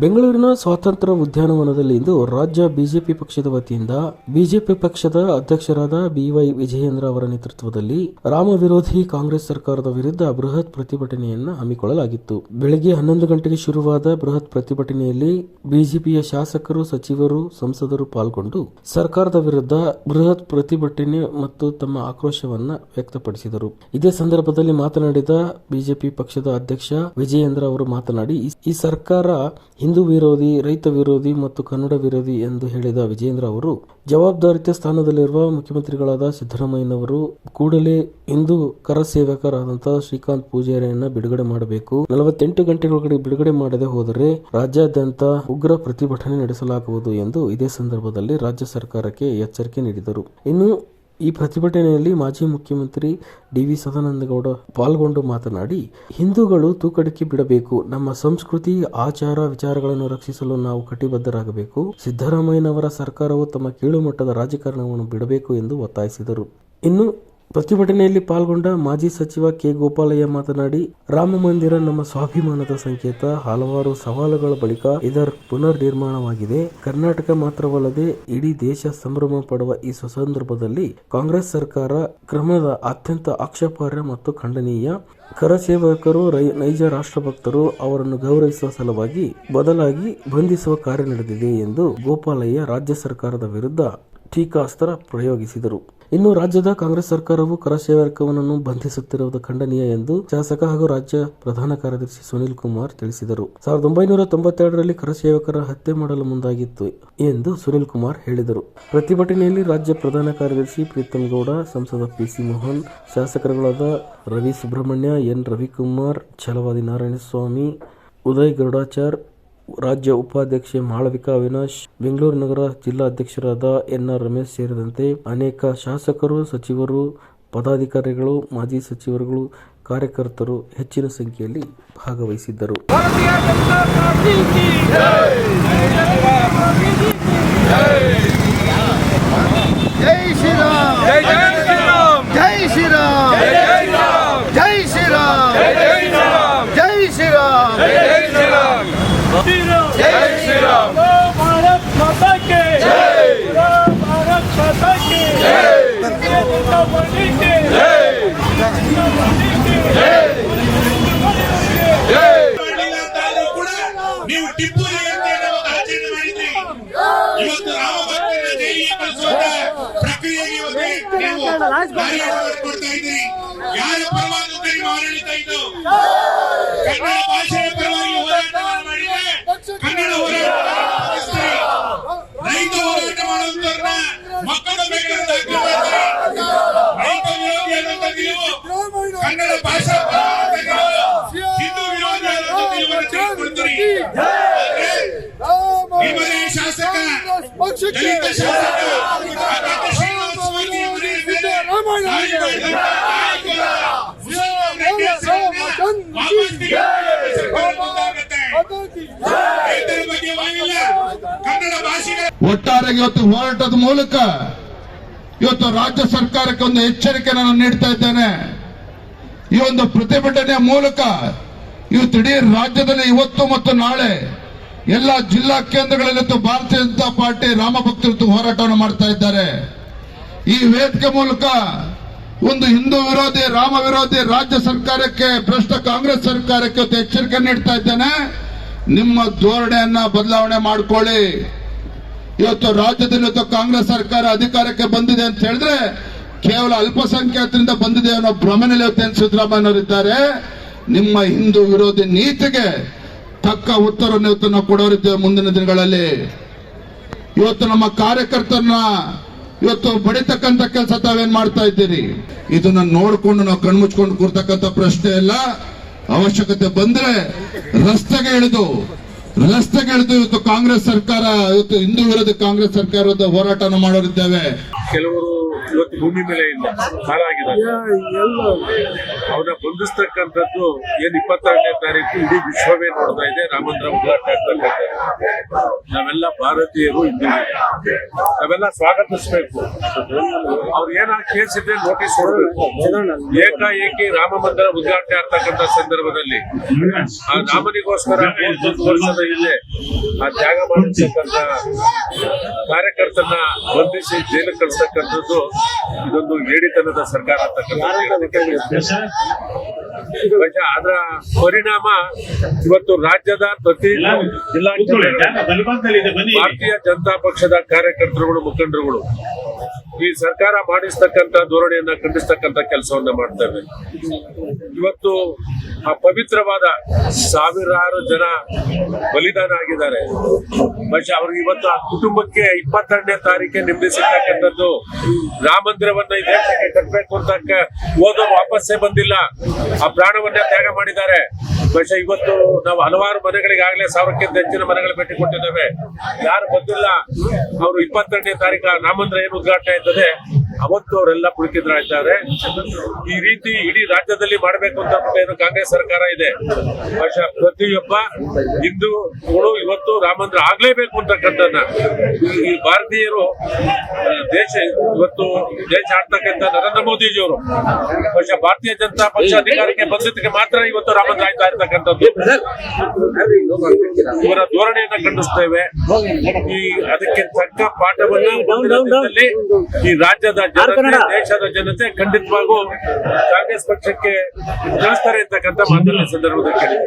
ಬೆಂಗಳೂರಿನ ಸ್ವಾತಂತ್ರ್ಯ ಉದ್ಯಾನವನದಲ್ಲಿ ಇಂದು ರಾಜ್ಯ ಬಿಜೆಪಿ ಪಕ್ಷದ ವತಿಯಿಂದ ಬಿಜೆಪಿ ಪಕ್ಷದ ಅಧ್ಯಕ್ಷರಾದ ಬಿವೈ ವಿಜಯೇಂದ್ರ ಅವರ ನೇತೃತ್ವದಲ್ಲಿ ರಾಮ ವಿರೋಧಿ ಕಾಂಗ್ರೆಸ್ ಸರ್ಕಾರದ ವಿರುದ್ಧ ಬೃಹತ್ ಪ್ರತಿಭಟನೆಯನ್ನು ಹಮ್ಮಿಕೊಳ್ಳಲಾಗಿತ್ತು. ಬೆಳಗ್ಗೆ ಹನ್ನೊಂದು ಗಂಟೆಗೆ ಶುರುವಾದ ಬೃಹತ್ ಪ್ರತಿಭಟನೆಯಲ್ಲಿ ಬಿಜೆಪಿಯ ಶಾಸಕರು, ಸಚಿವರು, ಸಂಸದರು ಪಾಲ್ಗೊಂಡು ಸರ್ಕಾರದ ವಿರುದ್ಧ ಬೃಹತ್ ಪ್ರತಿಭಟನೆ ಮತ್ತು ತಮ್ಮ ಆಕ್ರೋಶವನ್ನು ವ್ಯಕ್ತಪಡಿಸಿದರು. ಇದೇ ಸಂದರ್ಭದಲ್ಲಿ ಮಾತನಾಡಿದ ಬಿಜೆಪಿ ಪಕ್ಷದ ಅಧ್ಯಕ್ಷ ವಿಜಯೇಂದ್ರ ಅವರು ಮಾತನಾಡಿ, ಈ- ಸರ್ಕಾರ ಹಿಂದೂ ವಿರೋಧಿ, ರೈತ ವಿರೋಧಿ ಮತ್ತು ಕನ್ನಡ ವಿರೋಧಿ ಎಂದು ಹೇಳಿದ ವಿಜೇಂದ್ರ ಅವರು, ಜವಾಬ್ದಾರಿತ ಸ್ಥಾನದಲ್ಲಿರುವ ಮುಖ್ಯಮಂತ್ರಿಗಳಾದ ಸಿದ್ದರಾಮಯ್ಯನವರು ಕೂಡಲೇ ಹಿಂದೂ ಕರ ಸೇವಕರಾದಂತಹ ಶ್ರೀಕಾಂತ್ ಪೂಜಾರಿಯನ್ನ ಬಿಡುಗಡೆ ಮಾಡಬೇಕು. ನಲವತ್ತೆಂಟು ಗಂಟೆಗಳೊಳಗಡೆ ಬಿಡುಗಡೆ ಮಾಡದೆ ಹೋದರೆ ರಾಜ್ಯಾದ್ಯಂತ ಉಗ್ರ ಪ್ರತಿಭಟನೆ ನಡೆಸಲಾಗುವುದು ಎಂದು ಇದೇ ಸಂದರ್ಭದಲ್ಲಿ ರಾಜ್ಯ ಸರ್ಕಾರಕ್ಕೆ ಎಚ್ಚರಿಕೆ ನೀಡಿದರು. ಇನ್ನು ಈ ಪ್ರತಿಭಟನೆಯಲ್ಲಿ ಮಾಜಿ ಮುಖ್ಯಮಂತ್ರಿ ಡಿ ವಿ ಸದಾನಂದಗೌಡ ಪಾಲ್ಗೊಂಡು ಮಾತನಾಡಿ, ಹಿಂದೂಗಳು ತೂಕಡಿಕೆ ಬಿಡಬೇಕು, ನಮ್ಮ ಸಂಸ್ಕೃತಿ, ಆಚಾರ ವಿಚಾರಗಳನ್ನು ರಕ್ಷಿಸಲು ನಾವು ಕಟಿಬದ್ಧರಾಗಬೇಕು, ಸಿದ್ದರಾಮಯ್ಯನವರ ಸರ್ಕಾರವು ತಮ್ಮ ಕೀಳುಮಟ್ಟದ ರಾಜಕಾರಣವನ್ನು ಬಿಡಬೇಕು ಎಂದು ಒತ್ತಾಯಿಸಿದರು. ಇನ್ನು ಪ್ರತಿಭಟನೆಯಲ್ಲಿ ಪಾಲ್ಗೊಂಡ ಮಾಜಿ ಸಚಿವ ಕೆ ಗೋಪಾಲಯ್ಯ ಮಾತನಾಡಿ, ರಾಮ ಮಂದಿರ ನಮ್ಮ ಸ್ವಾಭಿಮಾನದ ಸಂಕೇತ. ಹಲವಾರು ಸವಾಲುಗಳ ಬಳಿಕ ಇದರ ಪುನರ್ ನಿರ್ಮಾಣವಾಗಿದೆ ಕರ್ನಾಟಕ ಮಾತ್ರವಲ್ಲದೆ ಇಡೀ ದೇಶ ಸಂಭ್ರಮ ಪಡುವ ಈ ಸಂದರ್ಭದಲ್ಲಿ ಕಾಂಗ್ರೆಸ್ ಸರ್ಕಾರ ಕ್ರಮದ ಅತ್ಯಂತ ಆಕ್ಷೇಪಾರ್ಹ ಮತ್ತು ಖಂಡನೀಯ. ಕರಸೇವಕರು ನೈಜ ರಾಷ್ಟ್ರಭಕ್ತರು ಅವರನ್ನು ಗೌರವಿಸುವ ಸಲುವಾಗಿ ಬದಲಾಗಿ ಬಂಧಿಸುವ ಕಾರ್ಯ ನಡೆದಿದೆ ಎಂದು ಗೋಪಾಲಯ್ಯ ರಾಜ್ಯ ಸರ್ಕಾರದ ವಿರುದ್ಧ ಟೀಕಾಸ್ತ್ರ ಪ್ರಯೋಗಿಸಿದರು. ಇನ್ನು ರಾಜ್ಯದ ಕಾಂಗ್ರೆಸ್ ಸರ್ಕಾರವು ಕರ ಸೇವಕವನ್ನು ಬಂಧಿಸುತ್ತಿರುವುದು ಖಂಡನೀಯ ಎಂದು ಶಾಸಕ ಹಾಗೂ ರಾಜ್ಯ ಪ್ರಧಾನ ಕಾರ್ಯದರ್ಶಿ ಸುನಿಲ್ ಕುಮಾರ್ ತಿಳಿಸಿದರು. ಸಾವಿರದ ಒಂಬೈನೂರ ತೊಂಬತ್ತೆರಡರಲ್ಲಿ ಕರಸೇವಕರ ಹತ್ಯೆ ಮಾಡಲು ಮುಂದಾಗಿತ್ತು ಎಂದು ಸುನಿಲ್ ಕುಮಾರ್ ಹೇಳಿದರು. ಪ್ರತಿಭಟನೆಯಲ್ಲಿ ರಾಜ್ಯ ಪ್ರಧಾನ ಕಾರ್ಯದರ್ಶಿ ಪ್ರೀತಮ್ ಗೌಡ, ಸಂಸದ ಪಿಸಿ ಮೋಹನ್, ಶಾಸಕರುಗಳಾದ ರವಿ ಸುಬ್ರಹ್ಮಣ್ಯ, ಎನ್ ರವಿಕುಮಾರ್, ಛಲವಾದಿ ನಾರಾಯಣಸ್ವಾಮಿ, ಉದಯ್ ಗರುಡಾಚಾರ್ ರಾಜ್ಯ ಉಪಾಧ್ಯಕ್ಷೆ ಮಾಳವಿಕಾ ಅವಿನಾಶ್ ಬೆಂಗಳೂರು ನಗರ ಜಿಲ್ಲಾ ಅಧ್ಯಕ್ಷರಾದ ಎನ್ಆರ್ ರಮೇಶ್ ಸೇರಿದಂತೆ ಅನೇಕ ಶಾಸಕರು, ಸಚಿವರು, ಪದಾಧಿಕಾರಿಗಳು, ಮಾಜಿ ಸಚಿವರುಗಳು, ಕಾರ್ಯಕರ್ತರು ಹೆಚ್ಚಿನ ಸಂಖ್ಯೆಯಲ್ಲಿ ಭಾಗವಹಿಸಿದ್ದರು. ಭಾರತೀಯ ಕೊಡ್ತಾ ಇದ್ದೀರಿ ಯಾರ ಪರವಾಗಿ ನಿಮ್ಮ ಆಡಳಿತ ಇದು ಕನ್ನಡ ಭಾಷೆಯ ಪರವಾಗಿ ಹೋರಾಟವನ್ನು ಮಾಡಿದ್ರೆ ಕನ್ನಡ ಹೋರಾಟ ರೈತ ಹೋರಾಟ ಮಾಡುವಂತವ್ರನ್ನ ಮಕ್ಕಳ ಬೇಕಾದ ರೈತ ವಿರೋಧಿ ಅನ್ನುವಂತ ನೀವು ಕನ್ನಡ ಭಾಷಾ ಹಿಂದೂ ವಿರೋಧಿ ಅನ್ನುವಂತ ನಿಲುವನ್ನು ತೆಗೆದುಕೊಳ್ತೀರಿ. ನಿಮ್ಮದೇ ಶಾಸಕ ದಲಿತ ಶಾಸಕ ಒಟ್ಟಾರೆಯಾಗಿ ಇವತ್ತು ಹೋರಾಟದ ಮೂಲಕ ಇವತ್ತು ರಾಜ್ಯ ಸರ್ಕಾರಕ್ಕೆ ಒಂದು ಎಚ್ಚರಿಕೆ ನಾನು ನೀಡ್ತಾ ಇದ್ದೇನೆ. ಈ ಒಂದು ಪ್ರತಿಭಟನೆಯ ಮೂಲಕ ಇವತ್ತು ಇಡೀ ರಾಜ್ಯದಲ್ಲಿ ಇವತ್ತು ಮತ್ತು ನಾಳೆ ಎಲ್ಲ ಜಿಲ್ಲಾ ಕೇಂದ್ರಗಳಲ್ಲಿ ಭಾರತೀಯ ಜನತಾ ಪಾರ್ಟಿ ರಾಮಭಕ್ತರು ಹೋರಾಟವನ್ನು ಮಾಡ್ತಾ ಇದ್ದಾರೆ. ಈ ವೇದಿಕೆ ಮೂಲಕ ಒಂದು ಹಿಂದೂ ವಿರೋಧಿ, ರಾಮ ವಿರೋಧಿ ರಾಜ್ಯ ಸರ್ಕಾರಕ್ಕೆ, ಭ್ರಷ್ಟ ಕಾಂಗ್ರೆಸ್ ಸರ್ಕಾರಕ್ಕೆ ಎಚ್ಚರಿಕೆ ನೀಡ್ತಾ ಇದ್ದೇನೆ. ನಿಮ್ಮ ಧೋರಣೆಯನ್ನ ಬದಲಾವಣೆ ಮಾಡಿಕೊಳ್ಳಿ. ಇವತ್ತು ರಾಜ್ಯದಲ್ಲಿ ಇವತ್ತು ಕಾಂಗ್ರೆಸ್ ಸರ್ಕಾರ ಅಧಿಕಾರಕ್ಕೆ ಬಂದಿದೆ ಅಂತ ಹೇಳಿದ್ರೆ ಕೇವಲ ಅಲ್ಪಸಂಖ್ಯಾತರಿಂದ ಬಂದಿದೆ ಅನ್ನೋ ಭ್ರಮೆನಲ್ಲಿ ಇವತ್ತೇನು ಸಿದ್ದರಾಮಯ್ಯನವರಿದ್ದಾರೆ ನಿಮ್ಮ ಹಿಂದೂ ವಿರೋಧಿ ನೀತಿಗೆ ತಕ್ಕ ಉತ್ತರವನ್ನು ಇವತ್ತು ನಾವು ಕೊಡೋರಿದ್ದೇವೆ ಮುಂದಿನ ದಿನಗಳಲ್ಲಿ. ಇವತ್ತು ನಮ್ಮ ಕಾರ್ಯಕರ್ತರನ್ನ ಇವತ್ತು ಬಡಿತಕ್ಕಂಥ ಕೆಲಸ ತಾವೇನ್ ಮಾಡ್ತಾ ಇದ್ದೀರಿ? ಇದನ್ನ ನೋಡ್ಕೊಂಡು ನಾವು ಕಣ್ಮುಚ್ಕೊಂಡು ಕೂರ್ತಕ್ಕಂಥ ಪ್ರಶ್ನೆ ಇಲ್ಲ ಅವಶ್ಯಕತೆ ಬಂದ್ರೆ ರಸ್ತೆಗೆ ಇಳಿದು ರಸ್ತೆಗೆ ಇಳಿದು ಇವತ್ತು ಕಾಂಗ್ರೆಸ್ ಸರ್ಕಾರ ಇವತ್ತು ಹಿಂದೂ ವಿರೋಧಿ ಕಾಂಗ್ರೆಸ್ ಸರ್ಕಾರದ ಹೋರಾಟವನ್ನು ಮಾಡೋರಿದ್ದೇವೆ. ಕೆಲವರು ಇವತ್ತು ಭೂಮಿ ಮೇಲೆ ಇಲ್ಲ ಹಾಳಾಗಿದೆ ಅವನ್ನ ಬಂಧಿಸ್ತಕ್ಕಂಥದ್ದು ಏನ್ ಇಪ್ಪತ್ತಾರನೇ ತಾರೀಕು ಇಡೀ ವಿಶ್ವವೇ ನೋಡ್ತಾ ಇದೆ. ರಾಮಂದ್ರ ಉದ್ಘಾಟನೆ ನಾವೆಲ್ಲ ಭಾರತೀಯರು ಇದ್ದೀವಿ ನಾವೆಲ್ಲ ಸ್ವಾಗತಿಸ್ಬೇಕು. ಅವ್ರು ಏನಾದ್ರು ಕೇಸ್ ಇದ್ರೆ ನೋಟಿಸ್ ಕೊಡಬೇಕು. ಏಕಾಏಕಿ ರಾಮ ಮಂದಿರ ಉದ್ಘಾಟನೆ ಆಗ್ತಕ್ಕಂಥ ಸಂದರ್ಭದಲ್ಲಿ ಆ ರಾಮನಿಗೋಸ್ಕರ ವರ್ಷದ ಹಿಂದೆ ಆ ತ್ಯಾಗ ಮಾಡಿರ್ತಕ್ಕಂಥ ಕಾರ್ಯಕರ್ತನ ಬಂಧಿಸಿ ಜೈಲು ಕಳಿಸ್ತಕ್ಕಂಥದ್ದು ಇದೊಂದು ಏಡಿತನದ ಸರ್ಕಾರ ಅಂತಕ್ಕಂಥ ಅದರ ಪರಿಣಾಮ ಇವತ್ತು ರಾಜ್ಯದ ಪ್ರತಿ ಜಿಲ್ಲಾ ಭಾರತೀಯ ಜನತಾ ಪಕ್ಷದ ಕಾರ್ಯಕರ್ತರುಗಳು ಮುಖಂಡರುಗಳು. ಈ ಸರ್ಕಾರ ಮಾಡಿಸ್ತಕ್ಕಂತ ಧೋರಣೆಯನ್ನ ಖಂಡಿಸ್ತಕ್ಕಂತ ಕೆಲಸವನ್ನ ಮಾಡ್ತೇವೆ ಇವತ್ತು ಆ ಪವಿತ್ರವಾದ ಸಾವಿರಾರು ಜನ ಬಲಿದಾನ ಆಗಿದ್ದಾರೆ. ಬಹುಶಃ ಅವ್ರಿಗೆ ಇವತ್ತು ಆ ಕುಟುಂಬಕ್ಕೆ ಇಪ್ಪತ್ತೆರಡನೇ ತಾರೀಕೆ ನಿರ್ಮಿಸಿರ್ತಕ್ಕಂಥದ್ದು ರಾಮ ಮಂದಿರವನ್ನ ದೇಶಕ್ಕೆ ಕಟ್ಟಬೇಕು ಅಂತ ಓದೋ ವಾಪಸ್ಸೇ ಬಂದಿಲ್ಲ. ಆ ಪ್ರಾಣವನ್ನ ತ್ಯಾಗ ಮಾಡಿದ್ದಾರೆ. ಬಹುಶಃ ಇವತ್ತು ನಾವು ಹಲವಾರು ಮನೆಗಳಿಗಾಗಲೇ ಸಾವಿರಕ್ಕಿಂತ ಹೆಚ್ಚಿನ ಮನೆಗಳು ಭೇಟಿ ಕೊಟ್ಟಿದ್ದೇವೆ. ಯಾರು ಬಂದಿಲ್ಲ ಅವರು ಇಪ್ಪತ್ತೆರಡನೇ ತಾರೀಕು ನಾಮಂದ್ರ ಏನು ಉದ್ಘಾಟನೆ ಇರ್ತದೆ ಅವತ್ತು ಅವರೆಲ್ಲ ಪುಳಿಕಿದ್ರಾಯ್ತಾರೆ ಈ ರೀತಿ ಇಡೀ ರಾಜ್ಯದಲ್ಲಿ ಮಾಡಬೇಕು ಅಂತ ಏನು ಕಾಂಗ್ರೆಸ್ ಸರ್ಕಾರ ಇದೆ. ಪ್ರತಿಯೊಬ್ಬ ಹಿಂದೂಗಳು ಇವತ್ತು ರಾಮಂದ್ರ ಆಗ್ಲೇಬೇಕು ಅಂತಕ್ಕಂಥದ್ದನ್ನ ಈ ಭಾರತೀಯರು ದೇಶ ಇವತ್ತು ದೇಶ ಆಡ್ತಕ್ಕಂಥ ನರೇಂದ್ರ ಮೋದಿಜಿಯವರು. ಬಹುಶಃ ಭಾರತೀಯ ಜನತಾ ಪಕ್ಷ ಅಧಿಕಾರಕ್ಕೆ ಬಂದಿದ್ದಕ್ಕೆ ಮಾತ್ರ ಇವತ್ತು ರಾಮಂದ್ರ ಆಯ್ತಾ ಇರ್ತಕ್ಕಂಥದ್ದು. ಇವರ ಧೋರಣೆಯನ್ನ ಖಂಡಿಸ್ತೇವೆ. ಈ ಅದಕ್ಕೆ ತಕ್ಕ ಪಾಠವನ್ನು ಈ ರಾಜ್ಯದ ಜನತೆ ದೇಶದ ಜನತೆ ಖಂಡಿತವಾಗೂ ಕಾಂಗ್ರೆಸ್ ಪಕ್ಷಕ್ಕೆ ಕಳಿಸ್ತಾರೆ ಅಂತಕ್ಕಂಥ ಮಾತನ್ನ ಸಂದರ್ಭದಲ್ಲಿ